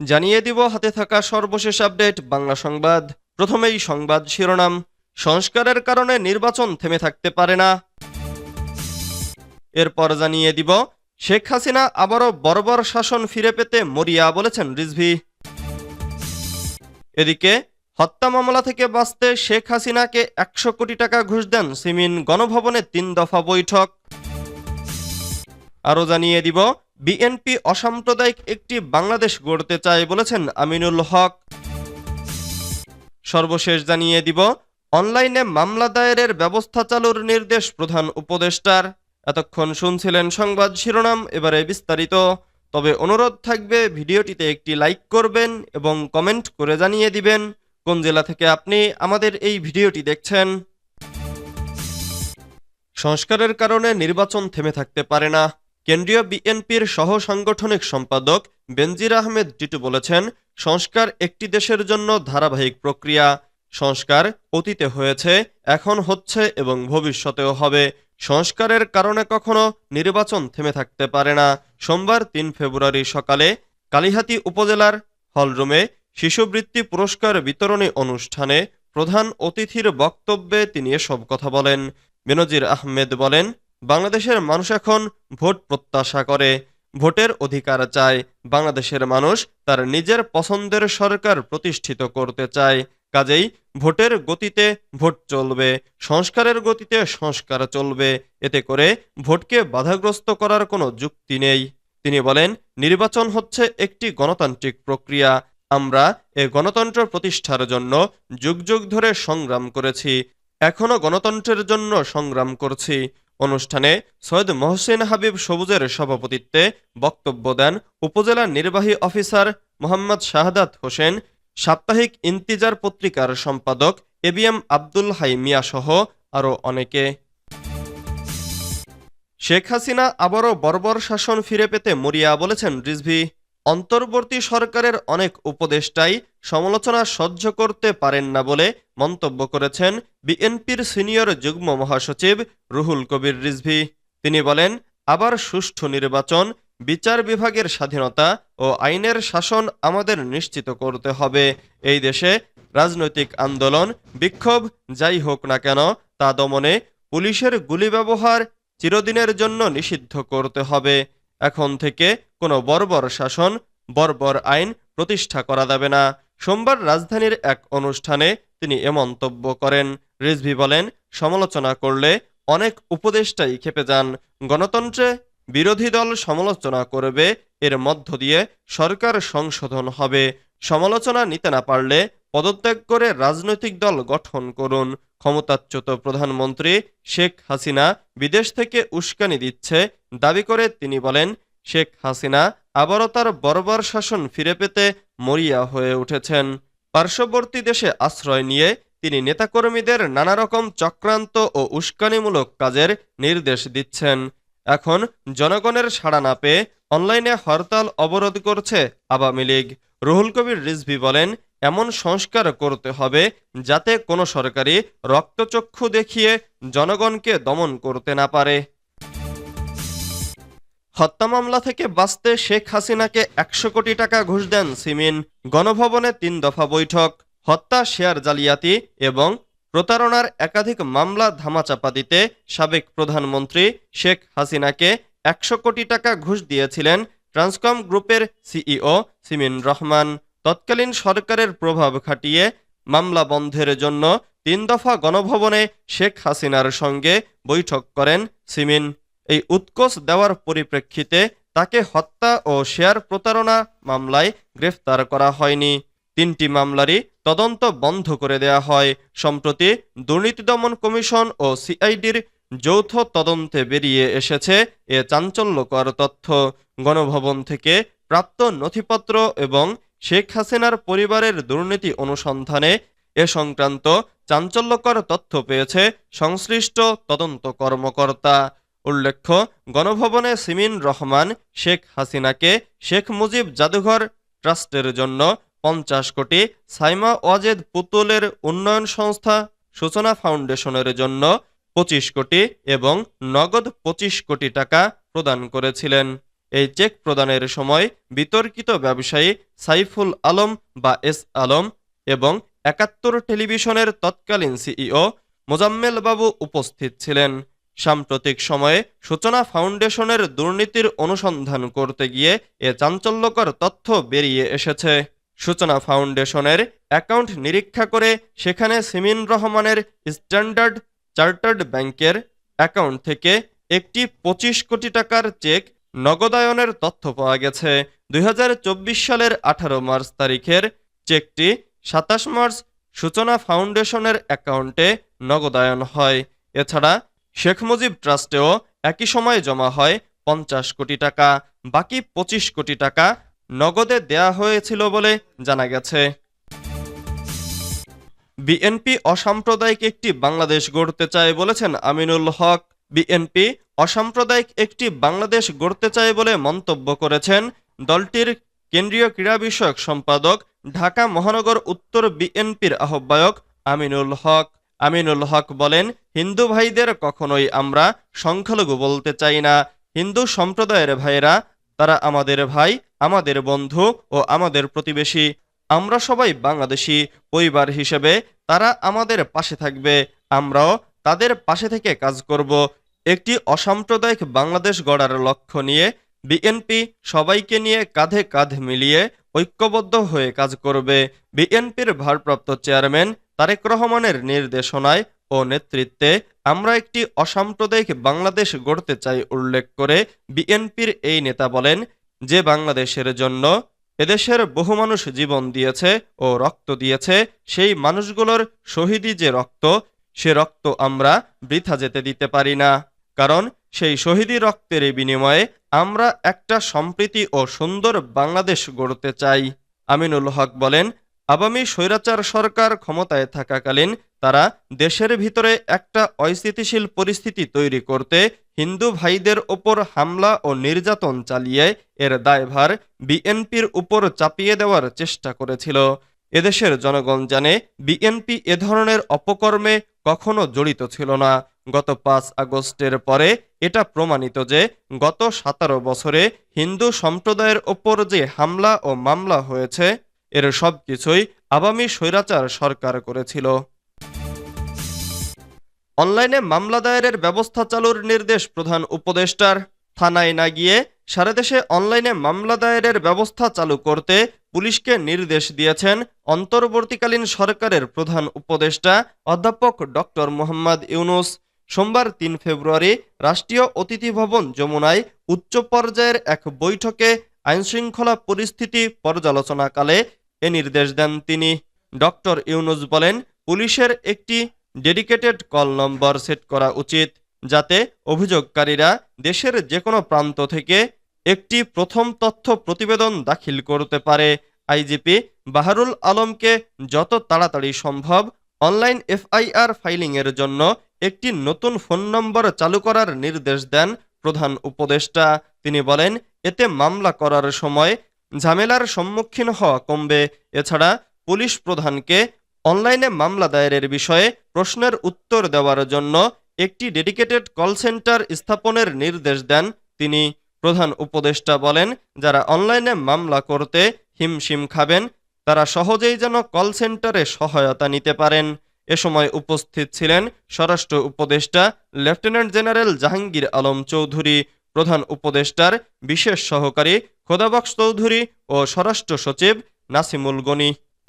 জানিয়ে দিব হাতে থাকা সর্বশেষ আপডেট, বাংলা সংবাদ। প্রথমেই সংবাদ শিরোনাম, সংস্কারের কারণে নির্বাচন থেমে থাকতে পারে না। এরপর জানিয়ে দিব, শেখ হাসিনা আবারও বর্বর শাসন ফিরে পেতে মরিয়া বলেছেন রিজভি। এদিকে, হত্যা মামলা থেকে বাঁচতে শেখ হাসিনাকে একশো কোটি টাকা ঘুষ দেন সিমিন গণভবনে তিন দফা বৈঠক। আরও জানিয়ে দিব বিএনপি অসাম্প্রদায়িক একটি বাংলাদেশ গড়তে চায় বলেছেন আমিনুল হক। সর্বশেষ জানিয়ে দিব, অনলাইনে মামলা দায়েরের ব্যবস্থা চালুর নির্দেশ প্রধান উপদেষ্টার। এতক্ষণ শুনছিলেন সংবাদ শিরোনাম, এবারে বিস্তারিত। তবে অনুরোধ থাকবে, ভিডিওটিতে একটি লাইক করবেন এবং কমেন্ট করে জানিয়ে দিবেন, কোন জেলা থেকে আপনি আমাদের এই ভিডিওটি দেখছেন। সংস্কারের কারণে নির্বাচন থেমে থাকতে পারে না। কেন্দ্রীয় বিএনপির সহ সাংগঠনিক সম্পাদক বেনজির আহমেদ টিটু বলেছেন, সংস্কার একটি দেশের জন্য ধারাবাহিক প্রক্রিয়া। সংস্কার অতীতে হয়েছে, এখন হচ্ছে এবং ভবিষ্যতেও হবে। সংস্কারের কারণে কখনো নির্বাচন থেমে থাকতে পারে না। সোমবার তিন ফেব্রুয়ারি সকালে কালিহাতী উপজেলার হলরুমে শিশুবৃত্তি পুরস্কার বিতরণী অনুষ্ঠানে প্রধান অতিথির বক্তব্যে তিনি এসব কথা বলেন। বেনজির আহমেদ বলেন বাংলাদেশের মানুষ এখন ভোট প্রত্যাশা করে, ভোটের অধিকার চায়। বাংলাদেশের মানুষ তার নিজের পছন্দের সরকার প্রতিষ্ঠিত করতে চায়। কাজেই ভোটের গতিতে ভোট চলবে, সংস্কারের গতিতে সংস্কার চলবে। এতে করে ভোটকে বাধাগ্রস্ত করার কোনো যুক্তি নেই। তিনি বলেন, নির্বাচন হচ্ছে একটি গণতান্ত্রিক প্রক্রিয়া। আমরা এ গণতন্ত্র প্রতিষ্ঠার জন্য যুগ যুগ ধরে সংগ্রাম করেছি। এখনও গণতন্ত্রের জন্য সংগ্রাম করছি। অনুষ্ঠানে সৈয়দ মহসিন হাবিব সবুজের সভাপতিত্বে বক্তব্য দেন উপজেলা নির্বাহী অফিসার মোহাম্মদ শাহাদাত হোসেন, সাপ্তাহিক ইন্তিজার পত্রিকার সম্পাদক এবিএম আব্দুল হাই মিয়া সহ আরও অনেকে। শেখ হাসিনা আবারও বর্বর শাসন ফিরে পেতে মরিয়া বলেছেন রিজভি। অন্তর্বর্তী সরকারের অনেক উপদেষ্টাই সমালোচনা সহ্য করতে পারেন না বলে মন্তব্য করেছেন বিএনপির সিনিয়র যুগ্ম মহাসচিব রুহুল কবির রিজভি। তিনি বলেন, আবার সুষ্ঠু নির্বাচন, বিচার বিভাগের স্বাধীনতা ও আইনের শাসন আমাদের নিশ্চিত করতে হবে। এই দেশে রাজনৈতিক আন্দোলন, বিক্ষোভ যাই হোক না কেন, তা দমনে পুলিশের গুলি ব্যবহার চিরদিনের জন্য নিষিদ্ধ করতে হবে। এখন থেকে কোনো বর্বর শাসন, বর্বর আইন প্রতিষ্ঠা করা যাবে না। সোমবার রাজধানীর এক অনুষ্ঠানে তিনি এ মন্তব্য করেন। রিজভি বলেন, সমালোচনা করলে অনেক উপদেষ্টাই খেপে যান। গণতন্ত্রে বিরোধী দল সমালোচনা করবে, এর মধ্য দিয়ে সরকার সংশোধন হবে। সমালোচনা নিতে না পারলে পদত্যাগ করে রাজনৈতিক দল গঠন করুন। ক্ষমতাচ্যুত প্রধানমন্ত্রী শেখ হাসিনা বিদেশ থেকে উস্কানি দিচ্ছে দাবি করে তিনি বলেন, শেখ হাসিনা আবারও তার বর্বর শাসন ফিরে পেতে মরিয়া হয়ে উঠেছেন। পার্শ্ববর্তী দেশে আশ্রয় নিয়ে তিনি নেতাকর্মীদের নানা রকম চক্রান্ত ও উস্কানিমূলক কাজের নির্দেশ দিচ্ছেন। এখন জনগণের সাড়া না পেয়ে অনলাইনে হরতাল অবরোধ করছে আওয়ামী লীগ। রুহুল কবির রিজভি বলেন এমন সংস্কার করতে হবে যাতে কোনো সরকারি রক্তচক্ষু দেখিয়ে জনগণকে দমন করতে না পারে। হত্যা মামলা থেকে বাঁচতে শেখ হাসিনাকে একশো কোটি টাকা ঘুষ দেন সিমিন। গণভবনে তিন দফা বৈঠক, হত্যা, শেয়ার জালিয়াতি এবং প্রতারণার একাধিক মামলা ধামাচাপা দিতে সাবেক প্রধানমন্ত্রী শেখ হাসিনাকে একশো কোটি টাকা ঘুষ দিয়েছিলেন ট্রান্সকম গ্রুপের সিইও সিমিন রহমান। তৎকালীন সরকারের প্রভাব খাটিয়ে মামলা বন্ধের জন্য তিন দফা গণভবনে শেখ হাসিনার সঙ্গে বৈঠক করেন সিমিন। এই উৎকোচ দেওয়ার পরিপ্রেক্ষিতে তাকে হত্যা ও শেয়ার প্রতারণা মামলায় গ্রেফতার করা হয়নি। তিনটি মামলারই তদন্ত বন্ধ করে দেয়া হয়। সম্প্রতি দুর্নীতি দমন কমিশন ও সিআইডির যৌথ তদন্তে বেরিয়ে এসেছে এ চাঞ্চল্যকর তথ্য। গণভবন থেকে প্রাপ্ত নথিপত্র এবং শেখ হাসিনার পরিবারের দুর্নীতি অনুসন্ধানে এ সংক্রান্ত চাঞ্চল্যকর তথ্য পেয়েছে সংশ্লিষ্ট তদন্ত কর্মকর্তা। উল্লেখ্য, গণভবনে সিমিন রহমান শেখ হাসিনাকে শেখ মুজিব জাদুঘর ট্রাস্টের জন্য পঞ্চাশ কোটি সাইমা ওয়াজেদ পুতুলের উন্নয়ন সংস্থা সূচনা ফাউন্ডেশনের জন্য পঁচিশ কোটি এবং নগদ পঁচিশ কোটি টাকা প্রদান করেছিলেন। এই চেক প্রদানের সময় বিতর্কিত ব্যবসায়ী সাইফুল আলম বা এস আলম এবং একাত্তর টেলিভিশনের তৎকালীন সিইও মোজাম্মেল বাবু উপস্থিত ছিলেন। সাম্প্রতিক সময়ে সূচনা ফাউন্ডেশনের দুর্নীতির অনুসন্ধান করতে গিয়ে এ চাঞ্চল্যকর তথ্য বেরিয়ে এসেছে। সূচনা ফাউন্ডেশনের অ্যাকাউন্ট নিরীক্ষা করে সেখানে সিমিন রহমানের স্ট্যান্ডার্ড চার্টার্ড ব্যাংকের অ্যাকাউন্ট থেকে একটি পঁচিশ কোটি টাকার চেক নগদায়নের তথ্য পাওয়া গেছে দুই হাজার চব্বিশ সালের আঠারো মার্চ তারিখের চেকটি সাতাশ মার্চ সূচনা ফাউন্ডেশনের অ্যাকাউন্টে নগদায়ন হয়। এছাড়া শেখ মুজিব ট্রাস্টেও একই সময় জমা হয় পঞ্চাশ কোটি টাকা, বাকি পঁচিশ কোটি টাকা নগদে দেয়া হয়েছিল বলে জানা গেছে। বিএনপি অসাম্প্রদায়িক একটি বাংলাদেশ গড়তে চায় বলেছেন আমিনুল হক। বিএনপি অসাম্প্রদায়িক একটি বাংলাদেশ গড়তে চায় বলে মন্তব্য করেছেন দলটির কেন্দ্রীয় ক্রীড়া বিষয়ক সম্পাদক ঢাকা মহানগর উত্তর বিএনপির আহ্বায়ক আমিনুল হক। আমিনুল হক বলেন, হিন্দু ভাইদের কখনোই আমরা সংখ্যালঘু বলতে চাই না। হিন্দু সম্প্রদায়ের ভাইরা তারা আমাদের ভাই, আমাদের বন্ধু ও আমাদের প্রতিবেশী। আমরা সবাই বাংলাদেশি, পরিবার হিসেবে তারা আমাদের পাশে থাকবে। আমরাও তাদের পাশে থেকে কাজ করব। একটি অসাম্প্রদায়িক বাংলাদেশ গড়ার লক্ষ্য নিয়ে বিএনপি সবাইকে নিয়ে কাঁধে কাঁধ মিলিয়ে ঐক্যবদ্ধ হয়ে কাজ করবে বিএনপির ভারপ্রাপ্ত চেয়ারম্যান তারেক রহমানের নির্দেশনায় ও নেতৃত্বে আমরা একটি অসাম্প্রদায়িক বাংলাদেশ গড়তে চাই উল্লেখ করে বিএনপির এই নেতা বলেন, যে বাংলাদেশের জন্য এদেশের বহু মানুষ জীবন দিয়েছে ও রক্ত দিয়েছে, সেই মানুষগুলোর শহীদি যে রক্ত, সে রক্ত আমরা বৃথা যেতে দিতে পারি না। কারণ সেই শহীদি রক্তের বিনিময়ে আমরা একটা সম্প্রীতি ও সুন্দর বাংলাদেশ গড়তে চাই। আমিনুল হক বলেন আগামী স্বৈরাচার সরকার ক্ষমতায় থাকাকালীন তারা দেশের ভিতরে একটা অস্থিতিশীল পরিস্থিতি তৈরি করতে হিন্দু ভাইদের ওপর হামলা ও নির্যাতন চালিয়ে এর দায়ভার বিএনপির উপর চাপিয়ে দেওয়ার চেষ্টা করেছিল। এদেশের জনগণ জানে, বিএনপি এ ধরনের অপকর্মে কখনো জড়িত ছিল না। গত পাঁচ আগস্টের পরে এটা প্রমাণিত যে গত সতেরো বছরে হিন্দু সম্প্রদায়ের ওপর যে হামলা ও মামলা হয়েছে, এর সবকিছুই আবামী স্বৈরাচার সরকার করেছিল। অনলাইনে মামলা দায়েরের ব্যবস্থা চালুর নির্দেশ প্রধান উপদেষ্টার। থানায় না গিয়ে সারা দেশে অনলাইনে মামলা দায়েরের ব্যবস্থা চালু করতে পুলিশকে নির্দেশ দিয়েছেন অন্তর্বর্তীকালীন সরকারের প্রধান উপদেষ্টা অধ্যাপক ডক্টর মোহাম্মদ ইউনুস। সোমবার তিন ফেব্রুয়ারি রাষ্ট্রীয় অতিথি ভবন যমুনায় উচ্চ পর্যায়ের এক বৈঠকে আইনশৃঙ্খলা পরিস্থিতি পর্যালোচনাকালে এ নির্দেশ দেন তিনি। ডক্টর ইউনুস বলেন, পুলিশের একটি ডেডিকেটেড কল নম্বর সেট করা উচিত, যাতে অভিযোগকারীরা দেশের যে কোনো প্রান্ত থেকে একটি প্রথম তথ্য প্রতিবেদন দাখিল করতে পারে। আইজিপি বাহারুল আলমকে যত তাড়াতাড়ি সম্ভব অনলাইন এফআইআর ফাইলিংয়ের জন্য একটি নতুন ফোন নম্বর চালু করার নির্দেশ দেন প্রধান উপদেষ্টা। তিনি বলেন, এতে মামলা করার সময় ঝামেলার সম্মুখীন হওয়া কমবে। এছাড়া পুলিশ প্রধানকে অনলাইনে মামলা দায়েরের বিষয়ে প্রশ্নের উত্তর দেওয়ার জন্য একটি ডেডিকেটেড কল সেন্টার স্থাপনের নির্দেশ দেন তিনি। প্রধান উপদেষ্টা বলেন, যারা অনলাইনে মামলা করতে হিমশিম খাবেন, তারা সহজেই যেন কল সেন্টারে সহায়তা নিতে পারেন। এ সময় উপস্থিত ছিলেন স্বরাষ্ট্র উপদেষ্টা লেফটেন্যান্ট জেনারেল জাহাঙ্গীর আলম চৌধুরী, প্রধান উপদেষ্টার বিশেষ সহকারী খোদাবক্স চৌধুরী ও স্বরাষ্ট্র সচিব নাসিমুল গনি।